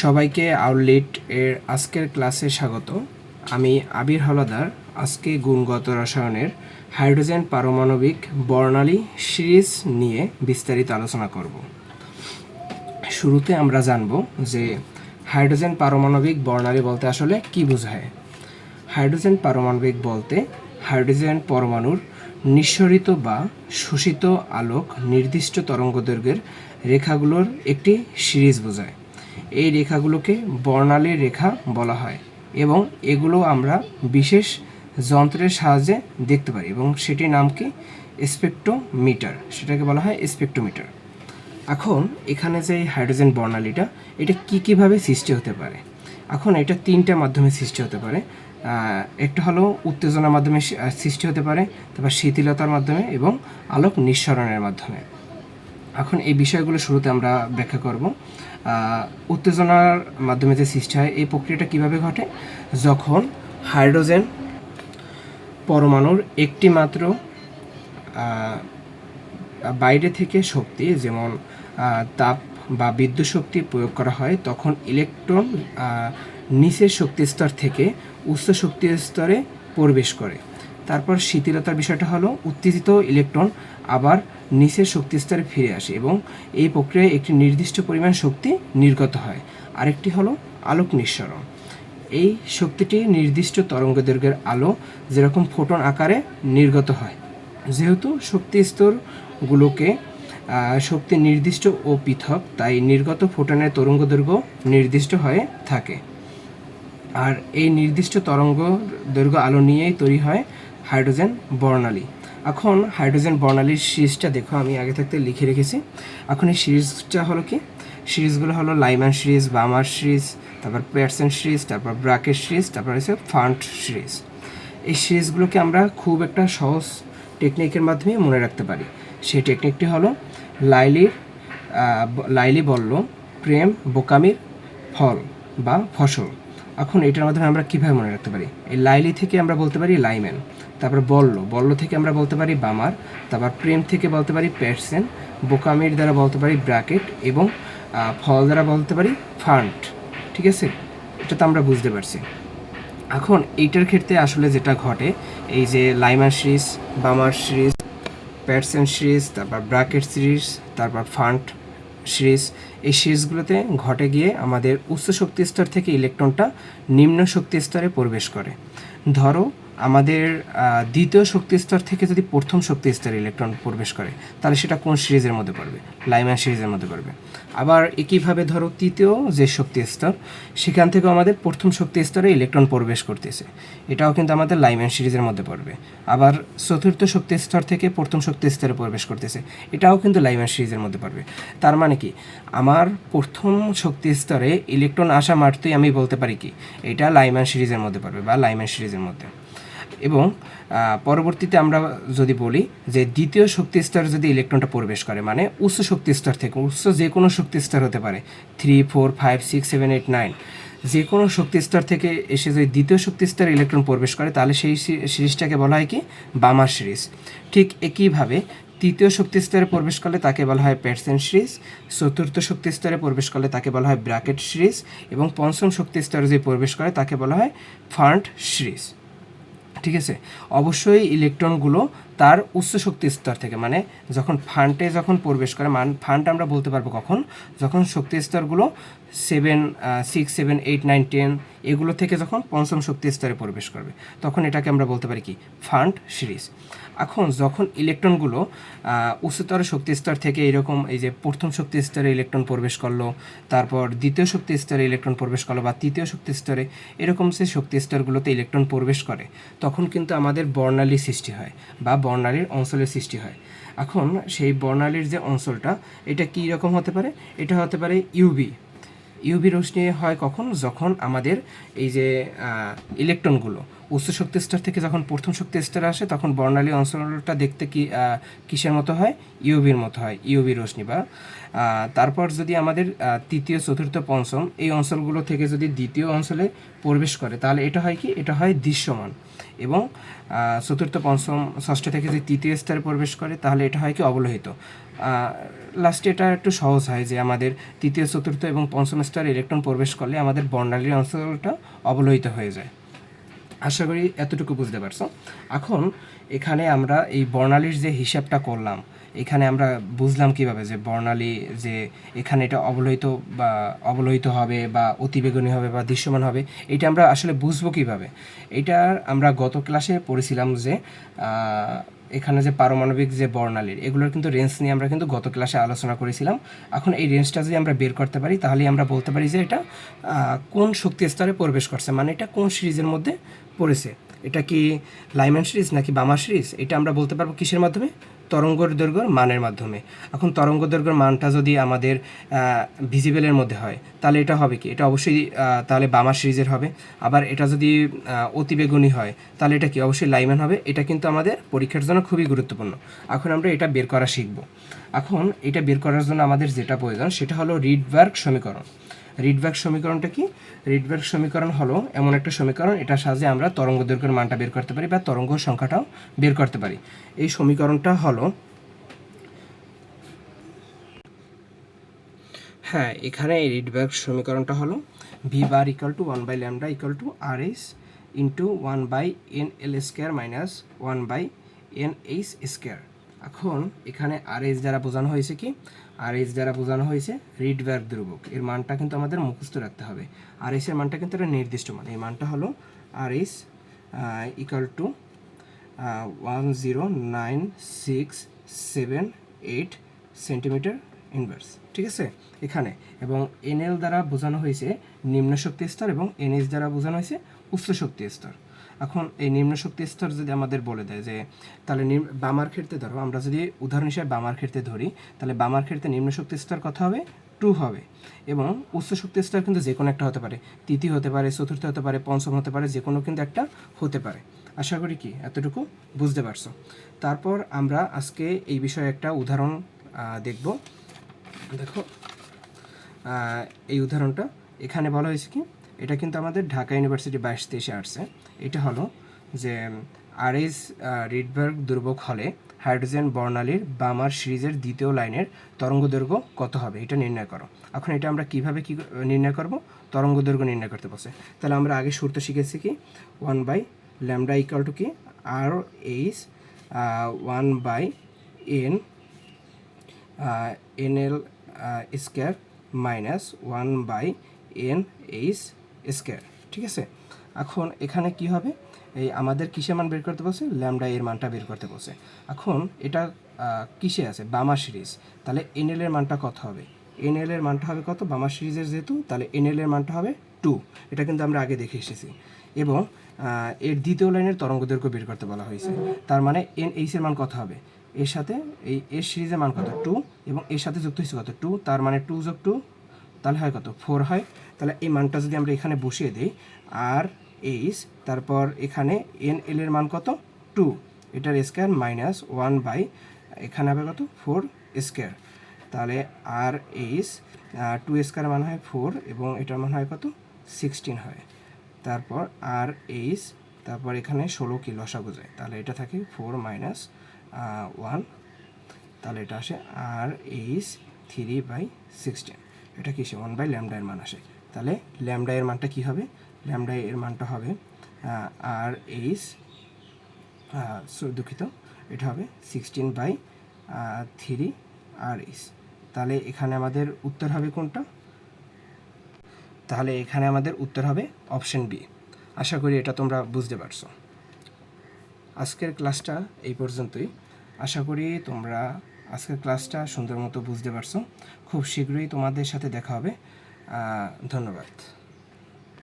সবাইকে আউটলেট এর আজকের ক্লাসে স্বাগত। আমি আবির হলাদার। আজকে গুণগত রসায়নের হাইড্রোজেন পারমাণবিক বর্ণালী সিরিজ নিয়ে বিস্তারিত আলোচনা করব। শুরুতে আমরা জানব যে হাইড্রোজেন পারমাণবিক বর্ণালী বলতে আসলে কি বোঝায়। হাইড্রোজেন পারমাণবিক বলতে হাইড্রোজেন পরমাণুর নিঃসরিত বা শোষিত আলোক নির্দিষ্ট তরঙ্গদৈর্ঘ্যের রেখাগুলোর একটি সিরিজ বোঝায়। এই রেখাগুলোকে বর্ণালীর রেখা বলা হয় এবং এগুলো আমরা বিশেষ যন্ত্রের সাহায্যে দেখতে পারি এবং সেটির নাম কি? স্পেকট্রোমিটার। সেটাকে বলা হয় স্পেকট্রোমিটার। এখন এখানে যে হাইড্রোজেন বর্ণালীটা, এটা কি কীভাবে সৃষ্টি হতে পারে? এখন এটা তিনটা মাধ্যমে সৃষ্টি হতে পারে। একটা হলো উত্তেজনার মাধ্যমে সৃষ্টি হতে পারে, তারপর শিথিলতার মাধ্যমে এবং আলোক নিঃসরণের মাধ্যমে। এখন এই বিষয়গুলো শুরুতে আমরা ব্যাখ্যা করব। উত্তেজনার মাধ্যমে যে সৃষ্টি হয়, এই প্রক্রিয়াটা কীভাবে ঘটে? যখন হাইড্রোজেন পরমাণুর একটি মাত্র বাইরে থেকে শক্তি, যেমন তাপ বা বিদ্যুৎ শক্তি প্রয়োগ করা হয়, তখন ইলেকট্রন নিচের শক্তি স্তর থেকে উচ্চ শক্তি স্তরে প্রবেশ করে। তারপর শিথিলতার বিষয়টা হলো, উত্তেজিত ইলেকট্রন আবার নিচের শক্তি স্তরে ফিরে আসে এবং এই প্রক্রিয়ায় একটি নির্দিষ্ট পরিমাণ শক্তি নির্গত হয়। আরেকটি হলো আলোক নিঃসরণ। এই শক্তিটি নির্দিষ্ট তরঙ্গ দৈর্ঘ্যের আলো যেরকম ফোটন আকারে নির্গত হয়। যেহেতু শক্তি স্তরগুলোকে শক্তি নির্দিষ্ট ও পৃথক, তাই নির্গত ফোটনের তরঙ্গদৈর্ঘ্য নির্দিষ্ট হয়ে থাকে। আর এই নির্দিষ্ট তরঙ্গ দৈর্ঘ্য আলো নিয়েই তৈরি হয় হাইড্রোজেন বর্ণালী। এখন হাইড্রোজেন বর্ণালীর সিরিজটা দেখো, আমি আগে থাকতে লিখে রেখেছি। এখন এই সিরিজটা হলো কি? সিরিজগুলো হলো লাইম্যান সিরিজ, বামার সিরিজ, তারপর পেয়ারসন সিরিজ, তারপর ব্রাকেট সিরিজ, তারপর হচ্ছে ফান্ট সিরিজ। এই সিরিজগুলোকে আমরা খুব একটা সহজ টেকনিকের মাধ্যমে মনে রাখতে পারি। সেই টেকনিকটি হলো লাইলির লাইলি বলল প্রেম, বোকামির ফল বা ফসল। এখন এটার মাধ্যমে আমরা কীভাবে মনে রাখতে পারি? এই লাইলি থেকে আমরা বলতে পারি লাইম্যান, তারপর বল্ল বল্ল থেকে আমরা বলতে পারি বামার, তারপর প্রেম থেকে বলতে পারি প্যাটসেন বোকামির দ্বারা বলতে পারি ব্র্যাকেট এবং ফল দ্বারা বলতে পারি ফান্ট, ঠিক আছে? এটা তো আমরা বুঝতে পারছি। এখন এইটার ক্ষেত্রে আসলে যেটা ঘটে, এই যে Lyman series, Balmer series Paschen series, তারপর ব্র্যাকেট সিরিজ, তারপর ফান্ট সিরিজ, এই সিরিজগুলোতে ঘটে গিয়ে আমাদের উচ্চ শক্তি স্তর থেকে ইলেকট্রনটা নিম্ন শক্তি স্তরে প্রবেশ করে। ধরো আমাদের দ্বিতীয় শক্তি স্তর থেকে যদি প্রথম শক্তি স্তরে ইলেকট্রন প্রবেশ করে, তাহলে সেটা কোন সিরিজের মধ্যে পড়বে? লাইম্যান সিরিজের মধ্যে পড়বে। আবার একইভাবে ধরো তৃতীয় যে শক্তি স্তর সেখান থেকেও আমাদের প্রথম শক্তি স্তরে ইলেকট্রন প্রবেশ করতেছে। এটাও কিন্তু আমাদের লাইম্যান সিরিজের মধ্যে পড়বে। আবার চতুর্থ শক্তি স্তর থেকে প্রথম শক্তি স্তরে প্রবেশ করতেছে, এটাও কিন্তু লাইম্যান সিরিজের মধ্যে পড়বে। তার মানে কি? আমার প্রথম শক্তি স্তরে ইলেকট্রন আসা মাত্রই আমি বলতে পারি কি? এটা লাইম্যান সিরিজের মধ্যে পড়বে বা লাইম্যান সিরিজের মধ্যে। এবং পরবর্তীতে আমরা যদি বলি যে দ্বিতীয় শক্তি স্তরে যদি ইলেকট্রনটা প্রবেশ করে মানে উচ্চ শক্তি স্তর থেকে, উচ্চ যে কোনো শক্তি স্তর হতে পারে, three, four, five, six, seven, eight, nine, যে কোনো শক্তি স্তর থেকে এসে যদি দ্বিতীয় শক্তি স্তরে ইলেকট্রন প্রবেশ করে, তাহলে সেই সিরিজটাকে বলা হয় কি? Balmer series. ঠিক একইভাবে তৃতীয় শক্তি স্তরে প্রবেশ করলে তাকে বলা হয় প্যাটসেন সিরিজ, চতুর্থ শক্তি স্তরে প্রবেশ করলে তাকে বলা হয় ব্র্যাকেট সিরিজ এবং পঞ্চম শক্তি স্তরে যদি প্রবেশ করে, তাকে বলা হয় ফান্ট সিরিজ। ঠিক আছে? অবশ্যই ইলেকট্রনগুলো তার উচ্চ শক্তি স্তর থেকে মানে যখন ফান্টে যখন প্রবেশ করে, মান ফান্ট আমরা বলতে পারব কখন? যখন শক্তি স্তরগুলো seven six seven eight nine ten এগুলো থেকে যখন পঞ্চম শক্তি স্তরে প্রবেশ করবে, তখন এটাকে আমরা বলতে পারি কি? ফান্ট সিরিজ এখন যখন ইলেকট্রনগুলো উচ্চতর শক্তি স্তর থেকে এরকম এই যে প্রথম শক্তি স্তরে ইলেকট্রন প্রবেশ করল, তারপর দ্বিতীয় শক্তি স্তরে ইলেকট্রন প্রবেশ করল বা তৃতীয় শক্তি স্তরে এরকম যে শক্তি স্তরগুলোতে ইলেকট্রন প্রবেশ করে, তখন কিন্তু আমাদের বর্ণালী সৃষ্টি হয় বা বর্ণালীর অঞ্চলের সৃষ্টি হয়। এখন সেই বর্ণালীর যে অঞ্চলটা, এটা কী রকম হতে পারে? এটা হতে পারে ইউবি ইউবি রশ্মি হয় কখন? যখন আমাদের এই যে ইলেকট্রনগুলো উচ্চ শক্তি স্তর থেকে যখন প্রথম শক্তি স্তরে আসে, তখন বর্ণালী অঞ্চলটা দেখতে কি কিসের মতো হয়? ইউবির মতো হয় ইউবি রশ্মি বা। তারপর যদি আমাদের তৃতীয়, চতুর্থ, পঞ্চম এই অঞ্চলগুলো থেকে যদি দ্বিতীয় অঞ্চলে প্রবেশ করে, তাহলে এটা হয় কি? এটা হয় দৃশ্যমান। এবং চতুর্থ, পঞ্চম, ষষ্ঠ থেকে যদি তৃতীয় স্তরে প্রবেশ করে, তাহলে এটা হয় কি? অবলোহিত। লাস্টে এটা একটু সহজ হয় যে আমাদের তৃতীয়, চতুর্থ এবং পঞ্চম স্তরে ইলেকট্রন প্রবেশ করলে আমাদের বর্ণালীর অঞ্চলটা অবলোহিত হয়ে যায়। আশা করি এতটুকু বুঝতে পারছ। এখন এখানে আমরা এই বর্ণালীর যে হিসাবটা করলাম, এখানে আমরা বুঝলাম কীভাবে যে বর্ণালী যে এখানে এটা অবলোহিত বা অবলোহিত হবে বা অতিবেগুনি হবে বা দৃশ্যমান হবে, এটা আমরা আসলে বুঝব কীভাবে? এটা আমরা গত ক্লাসে পড়েছিলাম যে এখানে যে পারমাণবিক যে বর্ণালীর, এগুলোর কিন্তু রেঞ্জ নিয়ে আমরা কিন্তু গত ক্লাসে আলোচনা করেছিলাম। এখন এই রেঞ্জটা যদি আমরা বের করতে পারি তাহলে আমরা বলতে পারি যে এটা কোন শক্তি স্তরে প্রবেশ করছে মানে এটা কোন সিরিজের মধ্যে পড়েছে? এটা কি লাইম্যান সিরিজ নাকি বামা সিরিজ? এটা আমরা বলতে পারব কিসের মাধ্যমে? তরঙ্গ দৈর্ঘ্যর মানের মাধ্যমে। এখন তরঙ্গ দৈর্ঘ্যর মানটা যদি আমাদের ভিজিবেলের মধ্যে হয়, তাহলে এটা হবে কি? এটা অবশ্যই তাহলে বামা সিরিজের হবে। আবার এটা যদি অতিবেগুনি হয়, তাহলে এটা কি? অবশ্যই লাইম্যান হবে। এটা কিন্তু আমাদের পরীক্ষার জন্য খুবই গুরুত্বপূর্ণ। এখন আমরা এটা বের করা শিখব। এখন এটা বের করার জন্য আমাদের যেটা প্রয়োজন, সেটা হলো রিডবার্গ সমীকরণ। রিডবার্গ সমীকরণটা কি? রিডবার্গ সমীকরণ হলো এমন একটা সমীকরণ এটার সাহায্যে আমরা তরঙ্গ দৈর্ঘ্যের মানটা বের করতে পারি বা তরঙ্গ সংখ্যাটাও বের করতে পারি। এই সমীকরণটা হলো হ্যাঁ এখানে এই রিডবার্গ সমীকরণটা হলো v bar equal to one by lambda equal to R S into one by n l square minus one by n h square এখন এখানে আর এস দ্বারা বোঝানো হয়েছে কি? আর এস দ্বারা বোঝানো হয়েছে রিডবার্গ ধ্রুবক। এর মানটা কিন্তু আমাদের মুখস্থ রাখতে হবে। আর এস এর মানটা কিন্তু একটা নির্দিষ্ট মান। এই মানটা হলো R S equal to one zero nine six seven eight centimetre inverse ঠিক আছে? এখানে। এবং এনএল দ্বারা বোঝানো হয়েছে নিম্ন শক্তি স্তর এবং এনএস দ্বারা বোঝানো হয়েছে উচ্চ শক্তি স্তর। এখন এই নিম্ন শক্তি স্তর যদি আমাদের বলে দেয় যে, তাহলে বামার ক্ষেত্রে ধরো, আমরা যদি উদাহরণ হিসেবে বামার ক্ষেত্রে ধরি, তাহলে বামার ক্ষেত্রে নিম্ন শক্তি স্তর কথা হবে? টু হবে। এবং উচ্চ শক্তি স্তর কিন্তু যে কোনো একটা হতে পারে। তৃতীয় হতে পারে, চতুর্থ হতে পারে, পঞ্চম হতে পারে, যে কোনো কিন্তু একটা হতে পারে। আশা করি কি? এতটুকু বুঝতে পারছ। তারপর আমরা আজকে এই বিষয়ে একটা উদাহরণ দেখব। দেখো এই উদাহরণটা এখানে বলা হয়েছে কি? এটা কিন্তু আমাদের ঢাকা ইউনিভার্সিটি বাইশ তেইশে আসছে। এটা হলো যে আর এস রিডবার্গ দুর্ভোগ হলে হাইড্রোজেন বর্ণালীর বামার সিরিজের দ্বিতীয় লাইনের তরঙ্গ দৈর্ঘ্য কত হবে? এটা নির্ণয় করো। এখন এটা আমরা কীভাবে কি নির্ণয় করব? তরঙ্গ দৈর্ঘ্য নির্ণয় করতে বসে। তাহলে আমরা আগে শুরুতে শিখেছি কি? One by lambda equal to কি? R H one by n n l square minus one by n h square ঠিক আছে? এখন এখানে কি হবে? এই আমাদের কিসের মান বের করতে বলছে? ল্যামডা এর মানটা বের করতে বলছে। এখন এটা কিসে আছে? বামা সিরিজ। তাহলে এনএল এর মানটা কত হবে? এনএল এর মানটা হবে কত? বামা সিরিজের যেহেতু, তাহলে এনএল এর মানটা হবে টু। এটা কিন্তু আমরা আগে দেখে এসেছি। এবং এর দ্বিতীয় লাইনের তরঙ্গ দৈর্ঘ্য বের করতে বলা হয়েছে। তার মানে এন এইচ এর মান কত হবে? এর সাথে, এই এর সিরিজের মান কত? টু। এবং এর সাথে যুক্ত হয়েছে কত? টু। তার মানে টু যোগ টু, তাহলে হয় কত? ফোর হয় তাহলে এই মানটা যদি আমরা এখানে বসিয়ে দিই আর এইচ তারপর এখানে এন এল এর মান কত? টু এটার স্কোয়ার মাইনাস ওয়ান বাই এখানে হবে কত? ফোর স্কোয়ার তাহলে আর এইচ টু স্কোয়ার মান হয় ফোর এবং এটার মান হয় কত? সিক্সটিন হয়। তারপর আর এইচ তারপর এখানে ষোলো কি লসাগু যায়। তাহলে এটা থাকে ফোর মাইনাস ওয়ান তাহলে এটা আসে R H three by sixteen এটা কি ওয়ান বাই ল্যামডা এর মান আসে। তাহলে ল্যামডা এর মানটা কি হবে? ল্যামডা এর মানটা হবে আর এইচ দুঃখিত, এটা হবে sixteen by three R H তাহলে এখানে আমাদের উত্তর হবে কোনটা? তাহলে এখানে আমাদের উত্তর হবে অপশন বি আশা করি এটা তোমরা বুঝতে পারছ। আজকের ক্লাসটা এই পর্যন্তই। আশা করি তোমরা আজকের ক্লাসটা সুন্দর মতো বুঝতে পারছ। খুব শীঘ্রই তোমাদের সাথে দেখা হবে। ধন্যবাদ।